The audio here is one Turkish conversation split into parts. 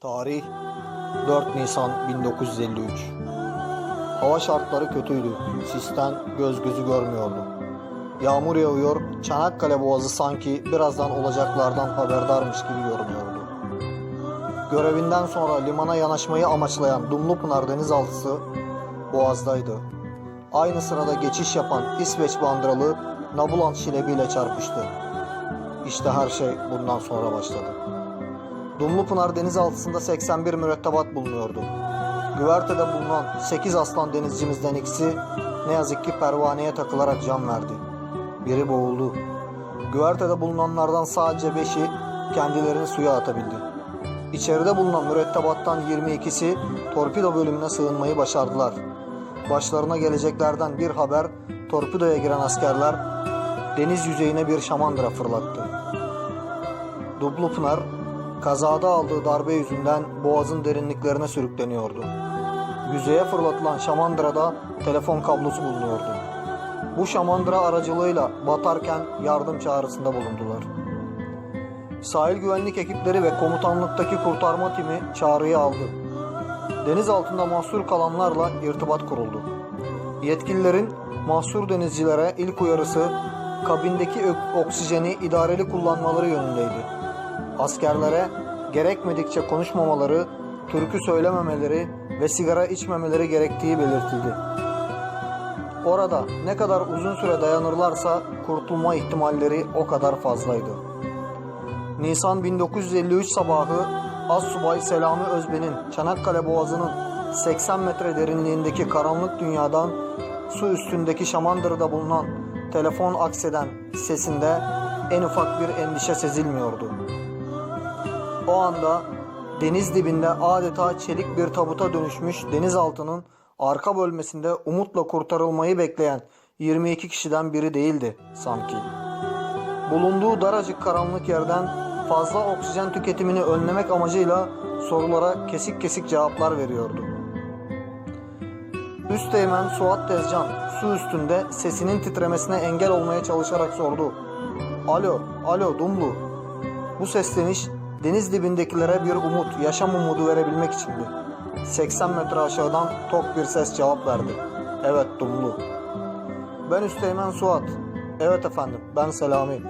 Tarih 4 Nisan 1953. Hava şartları kötüydü. Sisten göz gözü görmüyordu. Yağmur yağıyor, Çanakkale Boğazı sanki birazdan olacaklardan haberdarmış gibi görünüyordu. Görevinden sonra limana yanaşmayı amaçlayan Dumlupınar denizaltısı Boğaz'daydı. Aynı sırada geçiş yapan İsveç bandıralı Nabuland şilebiyle çarpıştı. İşte her şey bundan sonra başladı. Dumlupınar denizaltısında 81 mürettebat bulunuyordu. Güvertede bulunan 8 aslan denizcimizden ikisi ne yazık ki pervaneye takılarak can verdi. Biri boğuldu. Güvertede bulunanlardan sadece 5'i kendilerini suya atabildi. İçeride bulunan mürettebattan 22'si torpido bölümüne sığınmayı başardılar. Başlarına geleceklerden bir haber torpidoya giren askerler deniz yüzeyine bir şamandıra fırlattı. Dublupınar kazada aldığı darbe yüzünden boğazın derinliklerine sürükleniyordu. Yüzeye fırlatılan şamandırada telefon kablosu bulunuyordu. Bu şamandıra aracılığıyla batarken yardım çağrısında bulundular. Sahil güvenlik ekipleri ve komutanlıktaki kurtarma timi çağrıyı aldı. Deniz altında mahsur kalanlarla irtibat kuruldu. Yetkililerin mahsur denizcilere ilk uyarısı kabindeki oksijeni idareli kullanmaları yönündeydi. Askerlere gerekmedikçe konuşmamaları, türkü söylememeleri ve sigara içmemeleri gerektiği belirtildi. Orada ne kadar uzun süre dayanırlarsa kurtulma ihtimalleri o kadar fazlaydı. Nisan 1953 sabahı Assubay Selami Özben'in Çanakkale Boğazı'nın 80 metre derinliğindeki karanlık dünyadan su üstündeki Şamandıra'da bulunan telefon akseden sesinde en ufak bir endişe sezilmiyordu. O anda deniz dibinde adeta çelik bir tabuta dönüşmüş denizaltının arka bölmesinde umutla kurtarılmayı bekleyen 22 kişiden biri değildi sanki. Bulunduğu daracık karanlık yerden fazla oksijen tüketimini önlemek amacıyla sorulara kesik kesik cevaplar veriyordu. Üsteğmen Suat Tezcan su üstünde sesinin titremesine engel olmaya çalışarak sordu. Alo, alo Dumlu. Bu sesleniş deniz dibindekilere bir umut, yaşam umudu verebilmek içindi. 80 metre aşağıdan tok bir ses cevap verdi. Evet Dumlu. Ben Üsteğmen Suat. Evet efendim, ben Selami.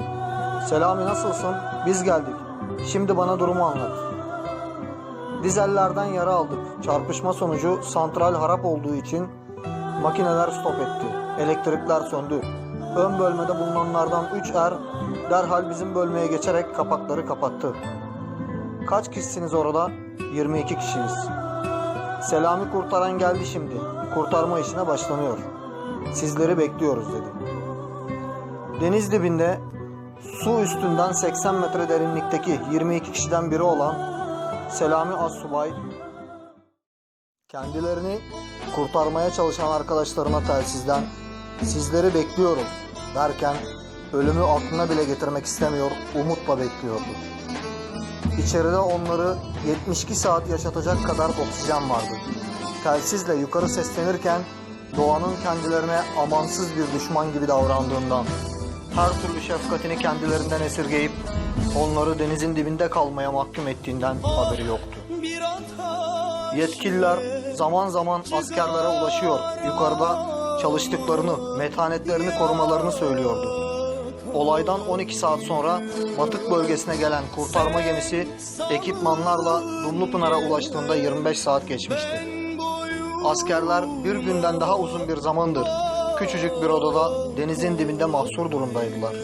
Selami nasılsın? Biz geldik. Şimdi bana durumu anlat. Dizellerden yara aldık. Çarpışma sonucu santral harap olduğu için makineler stop etti. Elektrikler söndü. Ön bölmede bulunanlardan 3 er derhal bizim bölmeye geçerek kapakları kapattı. Kaç kişisiniz orada? 22 kişiyiz. Selami kurtaran geldi şimdi. Kurtarma işine başlanıyor. Sizleri bekliyoruz dedi. Deniz dibinde su üstünden 80 metre derinlikteki 22 kişiden biri olan Selami Assubay kendilerini kurtarmaya çalışan arkadaşlarına telsizden sizleri bekliyoruz derken ölümü aklına bile getirmek istemiyor, umutla bekliyordu. İçeride onları 72 saat yaşatacak kadar oksijen vardı. Telsizle yukarı seslenirken doğanın kendilerine amansız bir düşman gibi davrandığından, her türlü şefkatini kendilerinden esirgeyip onları denizin dibinde kalmaya mahkum ettiğinden haberi yoktu. Yetkililer zaman zaman askerlere ulaşıyor, yukarıda çalıştıklarını, metanetlerini korumalarını söylüyordu. Olaydan 12 saat sonra batık bölgesine gelen kurtarma gemisi ekipmanlarla Dumlupınar'a ulaştığında 25 saat geçmişti. Askerler bir günden daha uzun bir zamandır küçücük bir odada denizin dibinde mahsur durumdaydılar.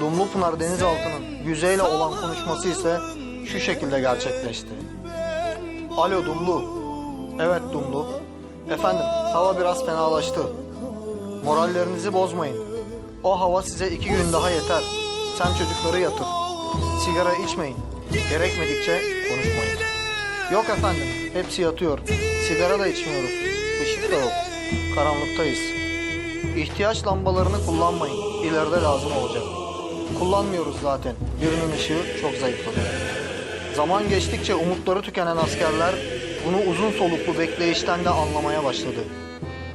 Dumlupınar denizaltının yüzeyle olan konuşması ise şu şekilde gerçekleşti. Alo Dumlu. Evet Dumlu. Efendim hava biraz fenalaştı. Morallerinizi bozmayın. O hava size iki gün daha yeter. Sen çocukları yatır. Sigara içmeyin. Gerekmedikçe konuşmayın. Yok efendim, hepsi yatıyor. Sigara da içmiyoruz. Işık da yok. Karanlıktayız. İhtiyaç lambalarını kullanmayın. İleride lazım olacak. Kullanmıyoruz zaten. Birinin ışığı çok zayıfladı. Zaman geçtikçe umutları tükenen askerler bunu uzun soluklu bekleyişten de anlamaya başladı.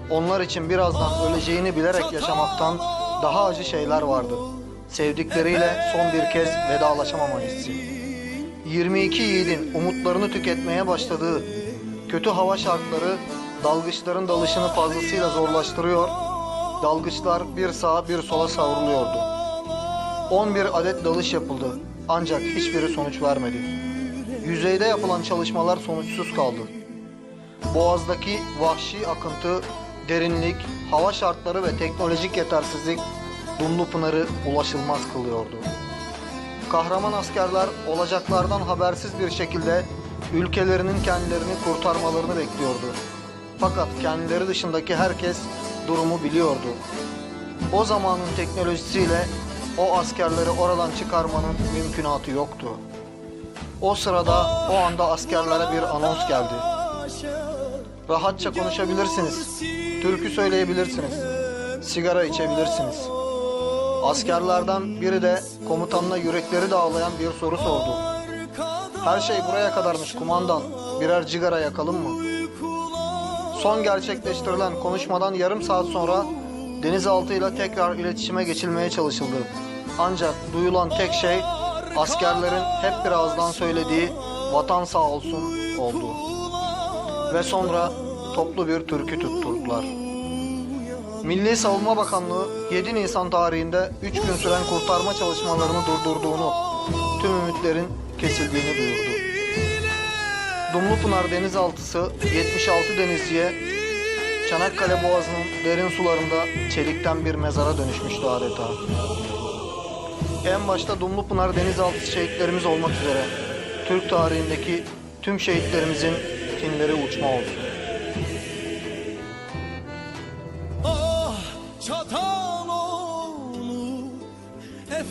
Onlar için birazdan öleceğini bilerek yaşamaktan daha acı şeyler vardı. Sevdikleriyle son bir kez vedalaşamama hissi. 22 yiğidin umutlarını tüketmeye başladığı kötü hava şartları dalgıçların dalışını fazlasıyla zorlaştırıyor. Dalgıçlar bir sağa bir sola savruluyordu. 11 adet dalış yapıldı ancak hiçbiri sonuç vermedi. Yüzeyde yapılan çalışmalar sonuçsuz kaldı. Boğazdaki vahşi akıntı, derinlik, hava şartları ve teknolojik yetersizlik Dumlupınar'ı ulaşılmaz kılıyordu. Kahraman askerler olacaklardan habersiz bir şekilde ülkelerinin kendilerini kurtarmalarını bekliyordu. Fakat kendileri dışındaki herkes durumu biliyordu. O zamanın teknolojisiyle o askerleri oradan çıkarmanın mümkünatı yoktu. O sırada o anda askerlere bir anons geldi. Rahatça konuşabilirsiniz. Türkü söyleyebilirsiniz. Sigara içebilirsiniz. Askerlerden biri de komutanına yürekleri dağlayan bir soru sordu. Her şey buraya kadarmış kumandan. Birer cigara yakalım mı? Son gerçekleştirilen konuşmadan yarım saat sonra denizaltıyla tekrar iletişime geçilmeye çalışıldı. Ancak duyulan tek şey askerlerin hep bir ağızdan söylediği vatan sağ olsun oldu. Ve sonra toplu bir türkü tutturdular. Milli Savunma Bakanlığı 7 Nisan tarihinde 3 gün süren kurtarma çalışmalarını durdurduğunu, tüm ümitlerin kesildiğini duyurdu. Dumlupınar denizaltısı 76 denizciye Çanakkale Boğazı'nın derin sularında çelikten bir mezara dönüşmüştü adeta. En başta Dumlupınar denizaltısı şehitlerimiz olmak üzere Türk tarihindeki tüm şehitlerimizin kinleri uçma olsun.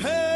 Hey.